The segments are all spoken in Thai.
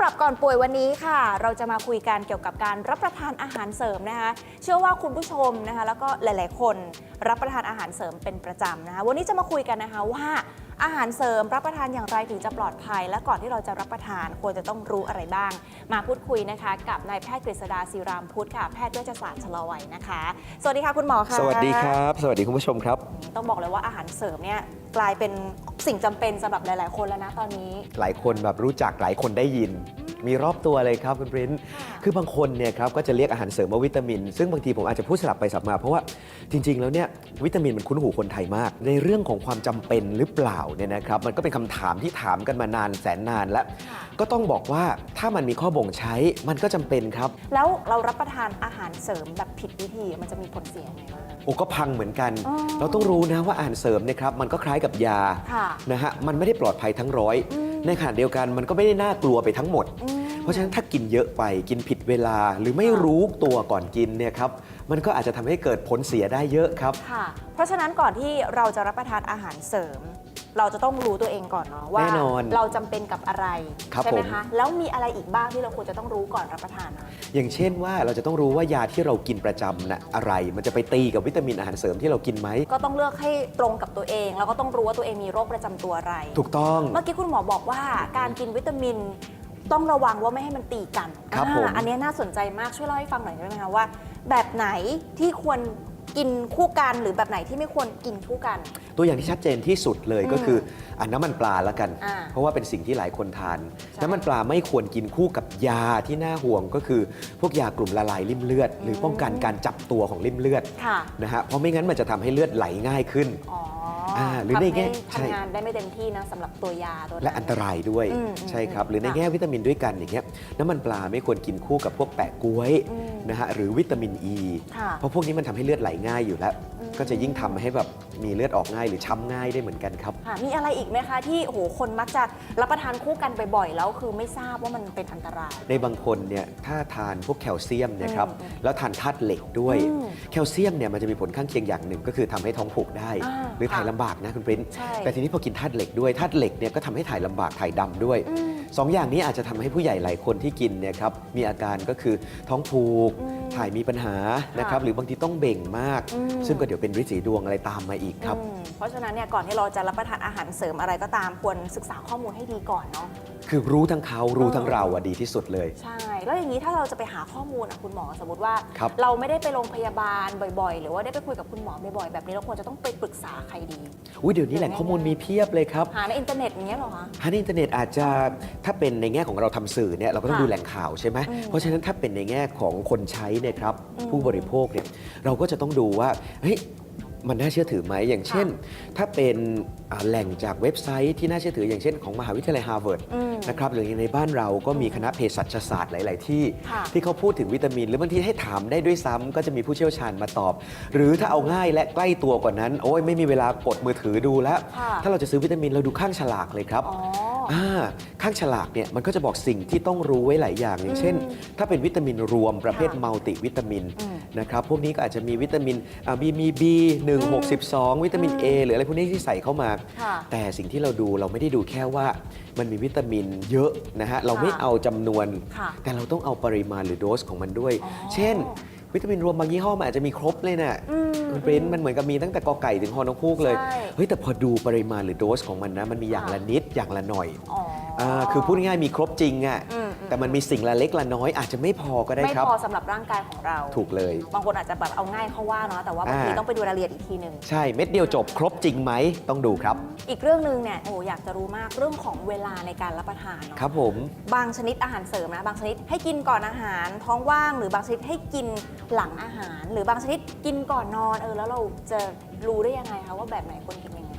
ปรับก่อนป่วยวันนี้ค่ะ เราจะมาคุยกันเกี่ยวกับการรับประทานอาหารเสริมนะคะ เชื่อว่าคุณผู้ชมนะคะ แล้วก็หลาย ๆ คนรับประทานอาหารเสริมเป็นประจำนะคะ วันนี้จะมาคุยกันนะคะว่า อาหารเสริมรับประทานอย่างไรถึงจะปลอดภัย และก่อนที่เราจะรับประทานควรจะต้องรู้อะไรบ้าง มาพูดคุยนะคะ กับนายแพทย์กฤษดาศิรามพุทธค่ะแพทย์เวชศาสตร์ชะลอวัยนะคะ สวัสดีค่ะคุณหมอค่ะสวัสดีครับ สวัสดีคุณผู้ชมครับ ต้องบอกเลยว่าอาหารเสริมเนี่ยกลายเป็นสิ่งจำเป็นสำหรับหลาย ๆ คนแล้วนะตอนนี้ หลายคนแบบรู้จักหลายคนได้ยิน มีรอบตัวเลยครับคุณปริ้นค่ะคือบางคนเนี่ยครับก็จะเรียกอาหารเสริมว่าวิตามิน ซึ่งบางทีผมอาจจะพูดสลับไปสลับมา เพราะว่าจริง ๆ แล้วเนี่ยวิตามินมันคุ้นหูคนไทยมาก ในเรื่องของความจำเป็นหรือเปล่าเนี่ยนะครับมันก็เป็นคำถามที่ถามกันมานานแสนนานแล้วค่ะก็ต้องบอกว่าถ้ามันมีข้อบ่งใช้มันก็จำเป็นครับ แล้วเรารับประทานอาหารเสริมแบบผิดวิธีมันจะมีผลเสียยังไงบ้าง โอ้ก็พังเหมือนกัน อ๋อเราต้องรู้นะว่าอาหารเสริมเนะครับมันก็คล้ายกับยาค่ะ นะฮะมันไม่ได้ปลอดภัยทั้งร้อย อืม ในขณะเดียวกันมันก็ไม่ได้น่ากลัวไปทั้งหมดอืมเพราะฉะนั้นถ้ากินเยอะไปกินผิดเวลาหรือไม่รู้ตัวก่อนกินเนี่ยครับมันก็อาจจะทำให้เกิดผลเสียได้เยอะครับ ค่ะ เพราะฉะนั้นก่อนที่เราจะรับประทานอาหารเสริม เราจะต้องรู้ตัวเองก่อนเนาะว่าแน่นอนเราจำเป็นกับอะไรครับใช่ไหมผม คะแล้วมีอะไรอีกบ้างที่เราควรจะต้องรู้ก่อนรับประทานอะ อย่างเช่นว่าเราจะต้องรู้ว่ายาที่เรากินประจำนะอะไร มันจะไปตีกับวิตามินอาหารเสริมที่เรากินไหม ก็ต้องเลือกให้ตรงกับตัวเอง แล้วก็ต้องรู้ว่าตัวเองมีโรคประจำตัวอะไร ถูกต้อง เมื่อกี้คุณหมอบอกว่าการกินวิตามิน ต้องระวังว่าไม่ให้มันตีกันครับอ่าผมอันนี้น่าสนใจมากช่วยเล่าให้ฟังหน่อยได้ไหมคะว่า แบบไหนที่ควร กินคู่กันหรือแบบไหนที่ไม่ควรกินคู่กัน ตัวอย่างที่ชัดเจนที่สุดเลยอืมก็คืออันน้ำมันปลาละกัน อ่าเพราะว่าเป็นสิ่งที่หลายคนทาน ใช่น้ำมันปลาไม่ควรกินคู่กับยาที่น่าห่วงก็คือ พวกยากลุ่มละลายริ่มเลือด หรือป้องกันการจับตัวของริ่มเลือดค่ะ นะฮะเพราะไม่งั้นมันจะทำให้เลือดไหลง่ายขึ้น อ๋อ อาหรือในแง่ทำให้ใช่ทำงานได้ไม่เต็มที่นะสำหรับตัวยาตัวและอันตรายด้วยอืมใช่ครับ หรือในค่ะแง่วิตามินด้วยกันอย่างเงี้ยน้ำมันปลาไม่ควรกินคู่กับพวกแปะก๊วยอืมนะฮะหรือวิตามินอ e, ี ค่ะ เพราะพวกนี้มันทำให้เลือดไหลง่ายอยู่แล้ว อืมก็จะยิ่งทำให้แบบมีเลือดออกง่ายหรือช้ำง่ายได้เหมือนกันครับ ค่ะมีอะไรอีกไหมคะที่โอ้โหคนมักจะรับประทานคู่กันบ่อยๆแล้วคือไม่ทราบว่ามันเป็นอันตราย ในบางคนเนี่ยถ้าทานพวกแคลเซียมเนะครับอืมแล้วทานธาตุเหล็กด้วย อืมแคลเซียมเนี่ยมันจะมีผลข้างเคียงอย่างหนึ่ง ก็คือทำให้ท้องผูกได้ อ่าหรือถ่ายค่ะลำบากนะคุณปริ้นใช่ แต่ทีนี้พอกินธาตุเหล็กด้วยธาตุเหล็กเนี่ยก็ทำให้ถ่ายลำบากถ่ายดำด้วย อืม สองอย่างนี้อาจจะทำให้ผู้ใหญ่หลายคนที่กินเนี่ยครับมีอาการก็คือท้องผูก อืม ถ่ายมีปัญหานะครับค่ะหรือบางทีต้องเบ่งมาก อืม ซึ่งก็เดี๋ยวเป็นฤทธิ์สีดวงอะไรตามมาอีกครับ อืมเพราะฉะนั้นเนี่ยก่อนที่เราจะรับประทานอาหารเสริมอะไรก็ตามควรศึกษาข้อมูลให้ดีก่อนเนาะ คือรู้ทั้งเขารู้ทั้งเออเราอะดีที่สุดเลย ใช่ แล้วอย่างนี้ถ้าเราจะไปหาข้อมูลอะคุณหมอสมมติว่า ครับ เราไม่ได้ไปโรงพยาบาลบ่อยๆ หรือว่าได้ไปคุยกับคุณหมอบ่อยๆ แบบนี้เราควรจะต้องไปปรึกษาใครดี อุ้ยเดี๋ยวนี้แหล่งข้อมูลมีเพียบเลยครับ หาในอินเทอร์เน็ตอย่างเงี้ยเหรอคะ ฮะในอินเทอร์เน็ตอาจจะถ้าเป็นในแง่ของเราทำสื่อเนี่ยเราก็ต้องค่ะดูแหล่งข่าวใช่ไหมอืมเพราะฉะนั้นถ้าเป็นในแง่ของคนใช้เนี่ยครับอืมผู้บริโภคเนี่ยเราก็จะต้องดูว่าเฮ้ย มันน่าเชื่อถือไหมอย่างเช่น ถ้าเป็นอ่าแหล่งจากเว็บไซต์ที่น่าเชื่อถืออย่างเช่นของมหาวิทยาลัยฮาร์วาร์ดอืมนะครับหรือในบ้านเราก็มีคณะเภสัชศาสตร์หลาย ๆ ที่ค่ะที่เขาพูดถึงวิตามิน หรือบางทีให้ถามได้ด้วยซ้ำก็จะมีผู้เชี่ยวชาญมาตอบ หรือถ้าเอาง่ายและใกล้ตัวกว่านั้น โอ้ยไม่มีเวลากดมือถือดูแล้วค่ะถ้าเราจะซื้อวิตามินเราดูข้างฉลากเลยครับอ๋ออ่าข้างฉลากเนี่ยมันก็จะบอกสิ่งที่ต้องรู้ไว้หลายอย่างอย่างเช่นอืมถ้าเป็นวิตามินรวมประเภทค่ะมัลติวิตามินอืมนะครับพวกนี้ก็อาจจะมีวิตามินบีมีบีอื1ม6 12วิตามิน A หรืออะไรพวกนี้ที่ใส่เข้ามา ค่ะแต่สิ่งที่เราดูเราไม่ได้ดูแค่ว่ามันมีวิตามินเยอะนะฮะ เราไม่ค่ะเอาจำนวน ค่ะแต่เราต้องเอาปริมาณหรือโดสของมันด้วย อ๋อเช่น วิตามินรวมบางยี่ห้อมันอาจจะมีครบเลยนะอืมคุณปริ้นมันเหมือนกับมีตั้งแต่กอไก่ถึงฮอนกคูกเลย ใช่ เฮ้ยแต่พอดูปริมาณหรือโดสของมันนะ มันมีอย่างค่ะละนิดอย่างละหน่อย อ๋ออาคือพูดง่ายๆมีครบจริงอะอืม แต่มันมีสิ่งละเล็กละน้อยอาจจะไม่พอก็ได้ไม่ครับ พอสำหรับร่างกายของเรา ถูกเลย บางคนอาจจะแบบเอาง่ายเข้าว่าเนาะแต่ว่าบางทีอ่า ต้องไปดูรายละเอียดอีกทีหนึ่ง ใช่เม็ดเดียวจบครบจริงไหมต้องดูครับ อีกเรื่องหนึ่งเนี่ยโอ้อยากจะรู้มากเรื่องของเวลาในการรับประทานเนาะครับผม บางชนิดอาหารเสริมนะบางชนิดให้กินก่อนอาหาร ท้องว่างหรือบางชนิดให้กินหลังอาหาร หรือบางชนิดกินก่อนนอนเออแล้วเราจะรู้ได้ยังไงคะว่าแบบไหนควรกินยังไง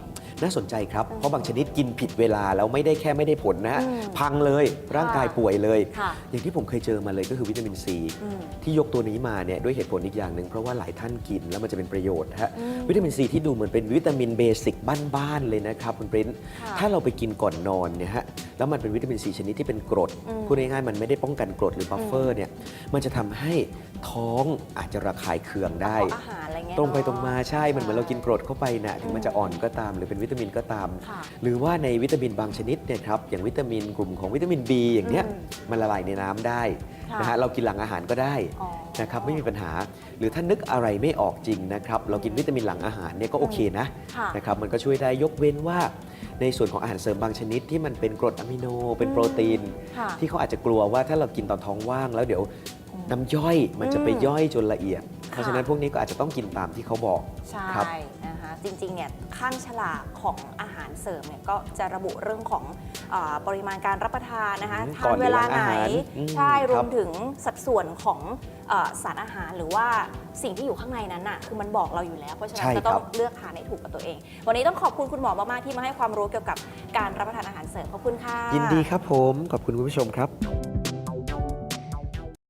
น่าสนใจครับอืมเพราะบางชนิดกินผิดเวลาแล้วไม่ได้แค่ไม่ได้ผลนะฮะอืมพังเลยร่างกายค่ะป่วยเลย ค่ะอย่างที่ผมเคยเจอมาเลยก็คือวิตามินซี อืม ที่ยกตัวนี้มาเนี่ยด้วยเหตุผลอีกอย่างหนึ่งเพราะว่าหลายท่านกินแล้วมันจะเป็นประโยชน์นะฮะอืมวิตามินซีที่ดูเหมือนเป็นวิตามินเบสิกบ้านๆเลยนะครับคุณปริ้นค่ะถ้าเราไปกินก่อนนอนเนี่ยฮะแล้วมันเป็นวิตามินซีชนิดที่เป็นกรดอืมพูดง่ายๆมันไม่ได้ป้องกันกรดหรือบัฟเฟอร์เนี่ยมันจะทำให้ท้องอาจจะระคายเคืองได้เพราะอาหารอะไรเงี้ยตรงไปตรงมาใช่มันเหมือนเรากินกรดเข้าไปนะถึงมันจะอ่อนก็ตามหรือเป็นวิตามินก็ตามค่ะหรือว่าในวิตามินบางชนิดเนี่ยครับอย่างวิตามินกลุ่มของวิตามิน B อย่างเนี้ยอืมมันละลายในน้ำได้ค่ะนะฮะเรากินหลังอาหารก็ได้อ๋อนะครับไม่มีปัญหา หรือถ้านึกอะไรไม่ออกจริงนะครับเรากินวิตามินหลังอาหารเนี่ยก็โอเคนะค่ะนะครับมันก็ช่วยได้ยกเว้นว่าในส่วนของอาหารเสริมบางชนิดที่มันเป็นกรดอะมิโน เป็นโปรตีนค่ะที่เขาอาจจะกลัวว่าถ้าเรากินตอนท้องว่างแล้วเดี๋ยวน้ำย่อยมันจะไปอืมย่อยจนละเอียด เพราะฉะนั้นพวกนี้ก็อาจจะต้องกินตามที่เขาบอกใช่ครับนะคะ จริงๆเนี่ยข้างฉลากของอาหารเสริมเนี่ยก็จะระบุเรื่องของเออปริมาณการรับประทานนะคะอืมทาก่อนนหรือเวลาไหนหลังอาหารอืมใช่รวครัมบถึงสัดส่วนของเออสารอาหารหรือว่าสิ่งที่อยู่ข้างในนั้นน่ะคือมันบอกเราอยู่แล้ว เพราะฉะนั้นก็ต้องเลือกทานให้ถูกกับตัวเอง วันนี้ต้องขอบคุณคุณหมอมากๆที่มาให้ความรู้เกี่ยวกับการรับประทานอาหารเสริมขอบคุณค่ะ ยินดีครับผม ขอบคุณคุณผู้ชมครับ